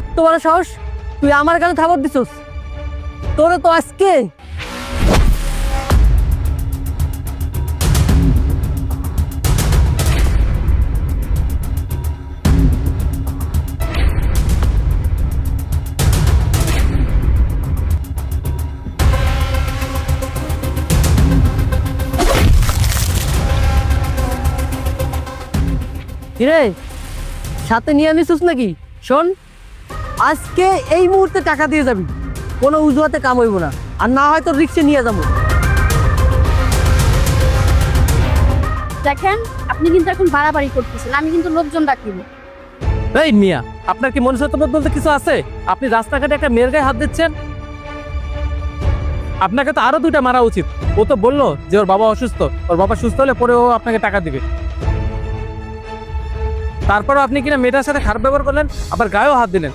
এত বড় সাহস? তুই আমার কাছে থাবর দিছস। তোরে তো আজকে সাথে নিয়ে আনিস নাকি? শোন। আজকে এই মুহূর্তে টাকা দিয়ে যাবি। কোনো উজুয়াতে কাম হইব না। আর না হয়তো রিক্সে নিয়ে যাব। দেখেন আপনি কিন্তু এখন বাড়াবাড়ি করতেছেন। আমি কিন্তু লোকজন ডাকিব। এই মিয়া আপনার কি মনুষ্যত্ববোধ বলতে কিছু আছে? আপনি রাস্তাঘাটে একটা মেয়ের গায়ে হাত দিচ্ছেন? আপনাকে তো আরও দুইটা মারা উচিত। ও তো বলল যে ওর বাবা অসুস্থ। ওর বাবা সুস্থ হলে পরে ও আপনাকে টাকা দিবে। তারপরও আপনি কিনা মেয়েটার সাথে খারাপ ব্যবহার করলেন আবার গায়েও হাত দিলেন।